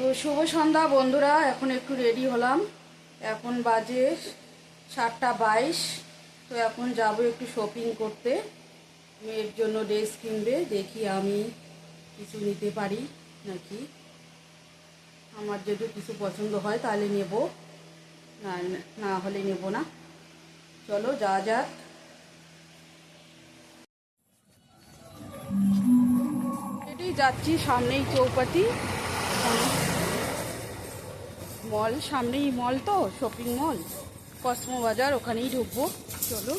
তো শুভ সন্ধ্যা বন্ধুরা, এখন একটু রেডি হলাম। এখন বাজে সাতটা বাইশ, তো এখন যাব একটু শপিং করতে। মেয়ের জন্য ড্রেস কিনবে, দেখি আমি কিছু নিতে পারি নাকি। আমার যদি কিছু পছন্দ হয় তাহলে নেব, না না হলে নেব না। চলো যা যাক। এটাই যাচ্ছি সামনেই চৌপাতি মল সামনেই মল তো শপিং মল কসমো বাজার ওখানেই ঢুকবো। চলো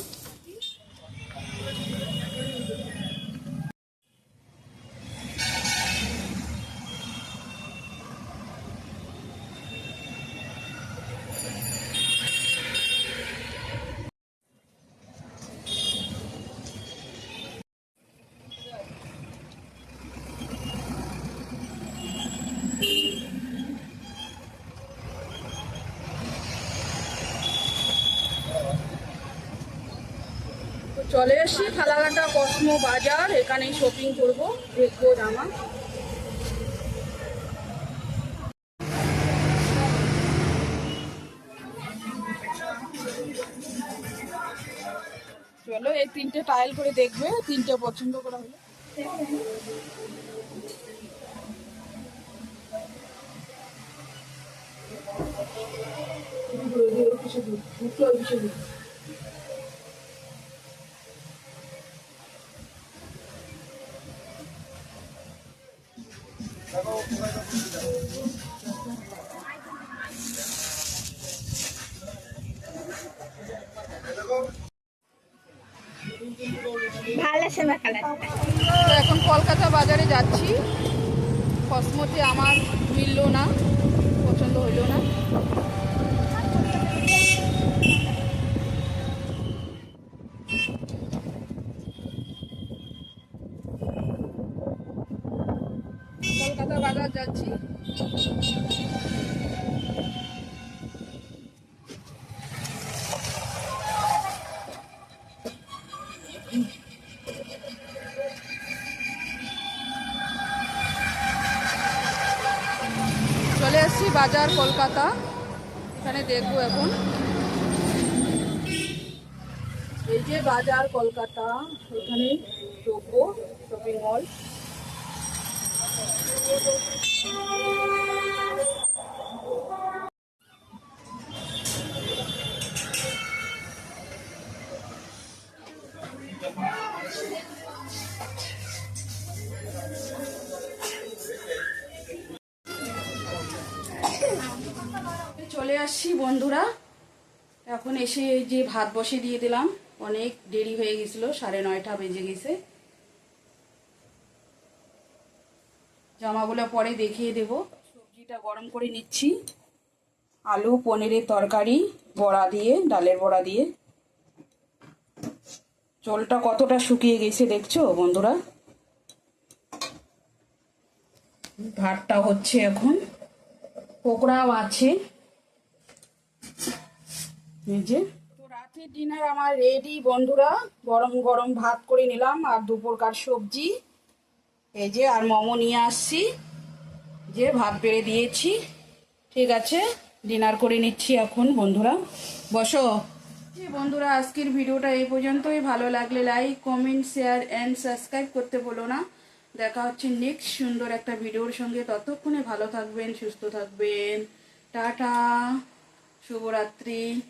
চলে এসছি ফালাকাটা কসমো বাজার এখানেই শপিং করব দেখব জামা চলো এই তিনটে টাইল করে দেখবে তিনটে পছন্দ করা হলো ভালো আছে না তো এখন কলকাতা বাজারে যাচ্ছি। কসমোতে আমার মিললো না পছন্দ হইল না। কলকাতা বাজার যাচ্ছি। চলে এসেছি বাজার কলকাতা। এখানে দেখব এখন। এই যে বাজার কলকাতা এখানে ঢুকবো শপিং মল চলে আসছি বন্ধুরা। এখন এসে যে ভাত বসে দিয়ে দিলাম। অনেক দেরি হয়ে গেছিল, সাড়ে নয়টা বেজে গেছে। জামাগুলো পরে দেখিয়ে দেব। সবজিটা গরম করে নিচ্ছি। আলু, পনিরের তরকারি, বড়া দিয়ে, ডালের বড়া দিয়ে। জলটা কতটা শুকিয়ে গেছে দেখছ বন্ধুরা? ভাতটা হচ্ছে এখন। পকোড়াও আছে। যে। তো রাতের ডিনার আমার রেডি বন্ধুরা। গরম গরম ভাত করে নিলাম আর দুপুরকার সবজি। এই যে, আর মোমো নিয়ে আসছি। যে, ভাত বেড়ে দিয়েছি। ঠিক আছে, ডিনার করে নিচ্ছি এখন, বন্ধুরা। বসো। যে, বন্ধুরা, আজকের ভিডিওটা এই পর্যন্তই। ভালো লাগলে like comment share and subscribe করতে বলো না। দেখা হচ্ছে নেক্সট সুন্দর একটা ভিডিওর সঙ্গে। ততক্ষণে ভালো থাকবেন, সুস্থ থাকবেন। টাটা, শুভরাত্রি।